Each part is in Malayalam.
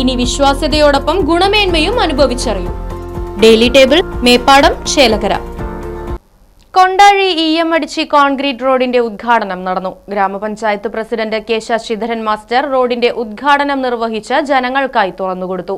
ഇനി വിശ്വാസ്യതയോടൊപ്പം ഗുണമേന്മയും അനുഭവിച്ചറിയും. Daily table Meppadam Chelakkara Kondazhi E M Adichi concrete റോഡിന്റെ ഉദ്ഘാടനം നടന്നു. ഗ്രാമപഞ്ചായത്ത് പ്രസിഡന്റ് കെ ശശിധരൻ മാസ്റ്റർ റോഡിന്റെ ഉദ്ഘാടനം നിർവഹിച്ച് ജനങ്ങൾക്കായി തുറന്നുകൊടുത്തു.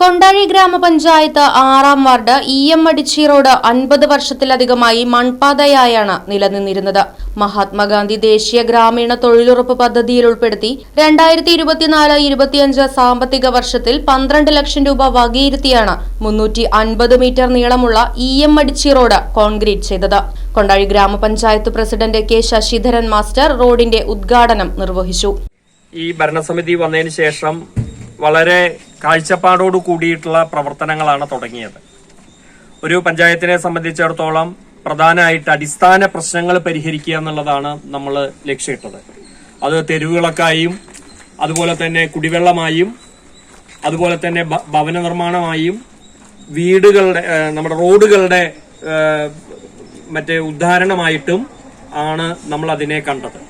കൊണ്ടാഴി ഗ്രാമപഞ്ചായത്ത് ആറാം ward E M Adichi road അൻപത് വർഷത്തിലധികമായി മൺപാതയായാണ് നിലനിന്നിരുന്നത്. മഹാത്മാഗാന്ധി ദേശീയ ഗ്രാമീണ തൊഴിലുറപ്പ് പദ്ധതിയിൽ ഉൾപ്പെടുത്തി രണ്ടായിരത്തി ഇരുപത്തിനാല് ഇരുപത്തിയഞ്ച് സാമ്പത്തിക വർഷത്തിൽ പന്ത്രണ്ട് ലക്ഷം രൂപ വകയിരുത്തിയാണ് മുന്നൂറ്റി അൻപത് മീറ്റർ നീളമുള്ള E M Adichi road concrete ചെയ്തത്. കൊണ്ടാഴി ഗ്രാമപഞ്ചായത്ത് പ്രസിഡന്റ് കെ ശശിധരൻ മാസ്റ്റർ റോഡിന്റെ ഉദ്ഘാടനം നിർവഹിച്ചു. ഈ ഭരണസമിതി വന്നതിന് ശേഷം വളരെ കാഴ്ചപ്പാടോട് കൂടിയിട്ടുള്ള പ്രവർത്തനങ്ങളാണ് തുടങ്ങിയത്. ഒരു പഞ്ചായത്തിനെ സംബന്ധിച്ചിടത്തോളം പ്രധാനമായിട്ട് അടിസ്ഥാന പ്രശ്നങ്ങൾ പരിഹരിക്കുക എന്നുള്ളതാണ് നമ്മൾ ലക്ഷ്യമിട്ടത്. അത് തെരുവുകളൊക്കായും അതുപോലെ തന്നെ കുടിവെള്ളമായും അതുപോലെ തന്നെ ഭവന നിർമ്മാണമായും വീടുകളുടെ നമ്മുടെ റോഡുകളുടെ മറ്റേ ഉദ്ധാരണമായിട്ടും ആണ് നമ്മൾ അതിനെ കണ്ടത്.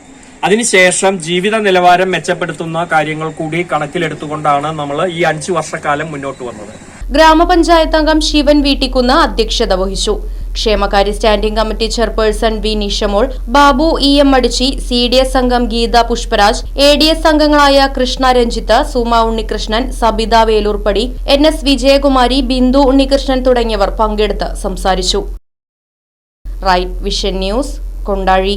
അതിനുശേഷം ജീവിത നിലവാരം മെച്ചപ്പെടുത്തുന്ന കാര്യങ്ങൾ കൂടി കണക്കിലെടുത്തുകൊണ്ടാണ് നമ്മൾ ഈ അഞ്ചു വർഷക്കാലം മുന്നോട്ട് വന്നത്. ഗ്രാമപഞ്ചായത്ത് അംഗം ശിവൻ വീട്ടിക്കുന്ന് അധ്യക്ഷത വഹിച്ചു. ക്ഷേമകാര്യ standing committee chairperson V Nishamol Babu E M Adichi C D S അംഗം Geetha Pushparaj A D S അംഗങ്ങളായ കൃഷ്ണ രഞ്ജിത്ത് സുമ ഉണ്ണികൃഷ്ണൻ സബിത വേലൂർപ്പടി എൻ എസ് വിജയകുമാരി ബിന്ദു ഉണ്ണികൃഷ്ണൻ തുടങ്ങിയവർ പങ്കെടുത്ത് സംസാരിച്ചു. Right vision news Kondazhi.